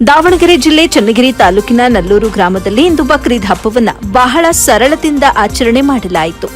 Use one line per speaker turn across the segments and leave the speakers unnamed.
ದಾವಣಗೆರೆ ಜಿಲ್ಲೆ ಚನ್ನಗಿರಿ ತಾಲೂಕಿನ ನಲ್ಲೂರು ಗ್ರಾಮದಲ್ಲಿ ಇಂದು ಬಕ್ರೀದ್ ಹಬ್ಬವನ್ನು ಬಹಳ ಸರಳದಿಂದ ಆಚರಣೆ ಮಾಡಲಾಯಿತು.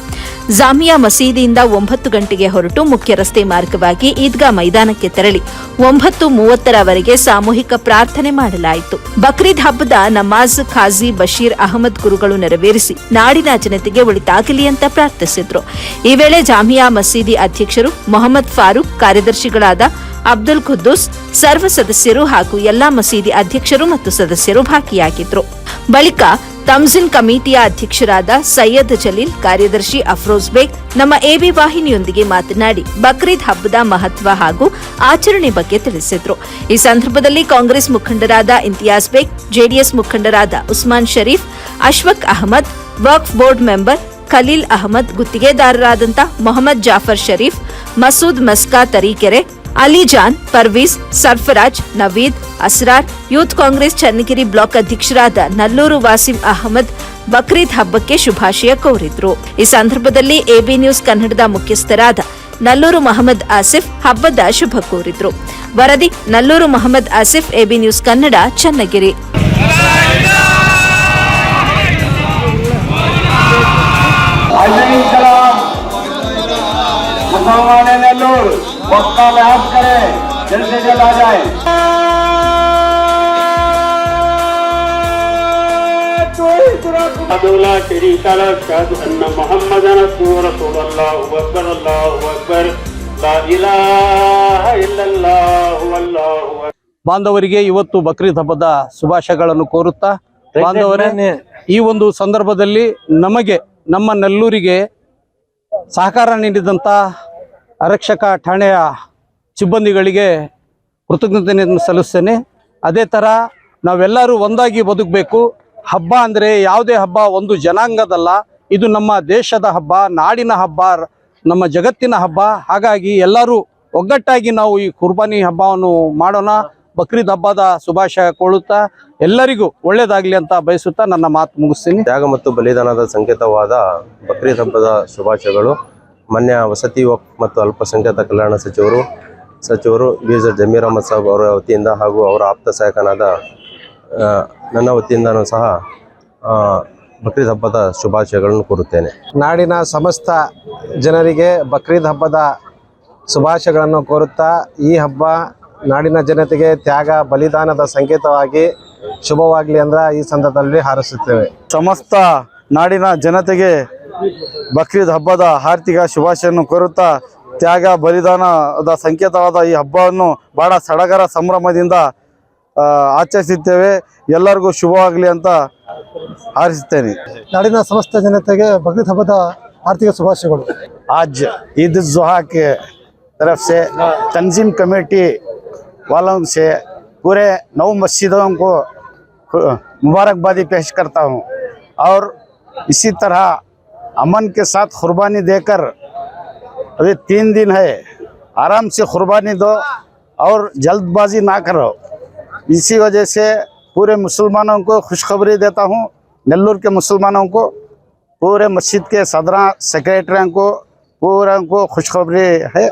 ಜಾಮಿಯಾ ಮಸೀದಿಯಿಂದ ಒಂಬತ್ತು ಗಂಟೆಗೆ ಹೊರಟು ಮುಖ್ಯ ರಸ್ತೆ ಮಾರ್ಗವಾಗಿ ಈದ್ಗಾ ಮೈದಾನಕ್ಕೆ ತೆರಳಿ ಒಂಬತ್ತು ಮೂವತ್ತರವರೆಗೆ ಸಾಮೂಹಿಕ ಪ್ರಾರ್ಥನೆ ಮಾಡಲಾಯಿತು. ಬಕ್ರೀದ್ ಹಬ್ಬದ ನಮಾಜ್ ಖಾಜಿ ಬಶೀರ್ ಅಹಮದ್ ಗುರುಗಳು ನೆರವೇರಿಸಿ ನಾಡಿನ ಜನತೆಗೆ ಒಳಿತಾಗಲಿ ಅಂತ ಪ್ರಾರ್ಥಿಸಿದ್ರು. ಈ ವೇಳೆ ಜಾಮಿಯಾ ಮಸೀದಿ ಅಧ್ಯಕ್ಷರು ಮೊಹಮ್ಮದ್ ಫಾರೂಕ್, ಕಾರ್ಯದರ್ಶಿಗಳಾದ ಅಬ್ದುಲ್ ಖುದ್ದೂಸ್, ಸರ್ವ ಸದಸ್ಯರು ಹಾಗೂ ಎಲ್ಲಾ ಮಸೀದಿ ಅಧ್ಯಕ್ಷರು ಮತ್ತು ಸದಸ್ಯರು ಭಾಗಿಯಾಗಿದ್ರು. ಬಳಿಕ ತಮ್ಜಿನ್ ಕಮಿಟಿಯ ಅಧ್ಯಕ್ಷರಾದ ಸೈಯದ್ ಜಲೀಲ್, ಕಾರ್ಯದರ್ಶಿ ಅಫ್ರೋಜ್ ಬೇಗ್ ನಮ್ಮ ಎಬಿ ವಾಹಿನಿಯೊಂದಿಗೆ ಮಾತನಾಡಿ ಬಕ್ರೀದ್ ಹಬ್ಬದ ಮಹತ್ವ ಹಾಗೂ ಆಚರಣೆ ಬಗ್ಗೆ ತಿಳಿಸಿದ್ರು. ಈ ಸಂದರ್ಭದಲ್ಲಿ ಕಾಂಗ್ರೆಸ್ ಮುಖಂಡರಾದ ಇಂತಿಯಾಜ್ ಬೇಗ್, ಜೆಡಿಎಸ್ ಮುಖಂಡರಾದ ಉಸ್ಮಾನ್ ಶರೀಫ್, ಅಶ್ವಕ್ ಅಹಮದ್, ವಕ್ಫ್ ಬೋರ್ಡ್ ಮೆಂಬರ್ ಖಲೀಲ್ ಅಹಮದ್ ಗುತ್ತಿಗೆದಾರರಾದಂಥ ಮೊಹಮ್ಮದ್ ಜಾಫರ್ ಶರೀಫ್, ಮಸೂದ್ ಮಸ್ಕಾ ತರೀಕೆರೆ ಅಲಿಜಾನ್ ಪರ್ವೀಸ್, ಸರ್ಫರಾಜ್, ನವೀದ್, ಅಸ್ರಾರ್, ಯೂತ್ ಕಾಂಗ್ರೆಸ್ ಚನ್ನಗಿರಿ ಬ್ಲಾಕ್ ಅಧ್ಯಕ್ಷರಾದ ನಲ್ಲೂರು ವಾಸಿಂ ಅಹಮದ್ ಬಕ್ರೀದ್ ಹಬ್ಬಕ್ಕೆ ಶುಭಾಶಯ ಕೋರಿದ್ರು. ಈ ಸಂದರ್ಭದಲ್ಲಿ ಎಬಿ ನ್ಯೂಸ್ ಕನ್ನಡದ ಮುಖ್ಯಸ್ಥರಾದ ನಲ್ಲೂರು ಮಹಮ್ಮದ್ ಆಸಿಫ್ ಹಬ್ಬದ ಶುಭ ಕೋರಿದ್ರು. ವರದಿ, ನಲ್ಲೂರು ಮಹಮ್ಮದ್ ಆಸಿಫ್, ಎಬಿ ನ್ಯೂಸ್ ಕನ್ನಡ, ಚನ್ನಗಿರಿ.
ನೆಲ್ಲೂರು. मुसलमान नेल्लूर वक्त का लिहाज करें जल्द से जल्द आ जाए
وحده لا شريك له أشهد أن محمدا رسول الله أكبر الله أكبر لا إله إلا الله والله أكبر
ಬಾಂಧವರಿಗೆ ಇವತ್ತು ಬಕ್ರೀದ್ ಹಬ್ಬದ ಶುಭಾಶಯಗಳನ್ನು ಕೋರುತ್ತಾ ಬಾಂಧವರೇ ಈ ಒಂದು ಸಂದರ್ಭದಲ್ಲಿ ನಮಗೆ ನಮ್ಮ ನೆಲ್ಲೂರಿಗೆ ಸಹಕಾರ ನೀಡಿದಂಥ ಆರಕ್ಷಕ ಠಾಣೆಯ ಸಿಬ್ಬಂದಿಗಳಿಗೆ ಕೃತಜ್ಞತೆಯನ್ನು ಸಲ್ಲಿಸ್ತೇನೆ. ಅದೇ ಥರ ನಾವೆಲ್ಲರೂ ಒಂದಾಗಿ ಬದುಕಬೇಕು. ಹಬ್ಬ ಅಂದರೆ ಯಾವುದೇ ಹಬ್ಬ ಒಂದು ಜನಾಂಗದಲ್ಲ. ಇದು ನಮ್ಮ ದೇಶದ ಹಬ್ಬ, ನಾಡಿನ ಹಬ್ಬ, ನಮ್ಮ ಜಗತ್ತಿನ ಹಬ್ಬ. ಹಾಗಾಗಿ ಎಲ್ಲರೂ ಒಗ್ಗಟ್ಟಾಗಿ ನಾವು ಈ ಕುರ್ಬಾನಿ ಹಬ್ಬವನ್ನು ಮಾಡೋಣ. ಬಕ್ರೀದ್ ಹಬ್ಬದ ಶುಭಾಶಯ ಕೋಳುತ್ತಾ ಎಲ್ಲರಿಗೂ ಒಳ್ಳೆಯದಾಗಲಿ ಅಂತ ಬಯಸುತ್ತಾ ನನ್ನ ಮಾತು ಮುಗಿಸ್ತೀನಿ.
ತ್ಯಾಗ ಮತ್ತು ಬಲಿದಾನದ ಸಂಕೇತವಾದ ಬಕ್ರೀದ್ ಹಬ್ಬದ ಶುಭಾಶಯಗಳು. ಮಾನ್ಯ ವಸತಿ ಮತ್ತು ಅಲ್ಪಸಂಖ್ಯಾತ ಕಲ್ಯಾಣ ಸಚಿವರು ಸಚಿವರು ಬಿ ಜೆ ಜಮೀರ್ ಅಹಮದ್ ಸಾಬ್ ಅವರ ವತಿಯಿಂದ ಹಾಗೂ ಅವರ ಆಪ್ತ ಸಹಾಯಕನಾದ ನನ್ನ ವತಿಯಿಂದನೂ ಸಹ ಬಕ್ರೀದ್ ಹಬ್ಬದ ಶುಭಾಶಯಗಳನ್ನು ಕೋರುತ್ತೇನೆ.
ನಾಡಿನ ಸಮಸ್ತ ಜನರಿಗೆ ಬಕ್ರೀದ್ ಹಬ್ಬದ ಶುಭಾಶಯಗಳನ್ನು ಕೋರುತ್ತಾ ಈ ಹಬ್ಬ ನಾಡಿನ ಜನತೆಗೆ ತ್ಯಾಗ ಬಲಿದಾನದ ಸಂಕೇತವಾಗಿ ಶುಭವಾಗಲಿ ಅಂದ್ರೆ ಈ ಸಂದರ್ಭದಲ್ಲಿ ಹಾರಿಸುತ್ತೇವೆ.
ಸಮಸ್ತ ನಾಡಿನ ಜನತೆಗೆ ಬಕ್ರೀದ್ ಹಬ್ಬದ ಆರ್ಥಿಕ ಶುಭಾಶಯನ್ನು ಕೋರುತ್ತಾ ತ್ಯಾಗ ಬಲಿದಾನದ ಸಂಕೇತವಾದ ಈ ಹಬ್ಬವನ್ನು ಬಹಳ ಸಡಗರ ಸಂಭ್ರಮದಿಂದ ಆ, ಆಚರಿಸುತ್ತೇವೆ ಎಲ್ಲರಿಗೂ ಶುಭವಾಗಲಿ ಅಂತ ಹಾರೈಸುತ್ತೇನೆ
ನಾಡಿನ ಸಮಸ್ತ ಜನತೆಗೆ ಬಕ್ರೀದ್ ಹಬ್ಬದ ಆರ್ಥಿಕ ಶುಭಾಶಯಗಳು
आज ईद जुहा के तरफ से तंजीम कमेटी वालों से पूरे नौ मस्जिदों को खु- मुबारकबादी पेश करता हूँ और इसी तरह अमन के साथ कुर्बानी देकर अभी तीन दिन है, आराम से कुर्बानी दो और जल्दबाजी ना करो। इसी वजह से पूरे मुसलमानों को खुशखबरी देता हूँ, नेल्लूर के मुसलमानों को, पूरे मस्जिद के सदरा सेक्रेटरियों को, पूरा को खुशखबरी है।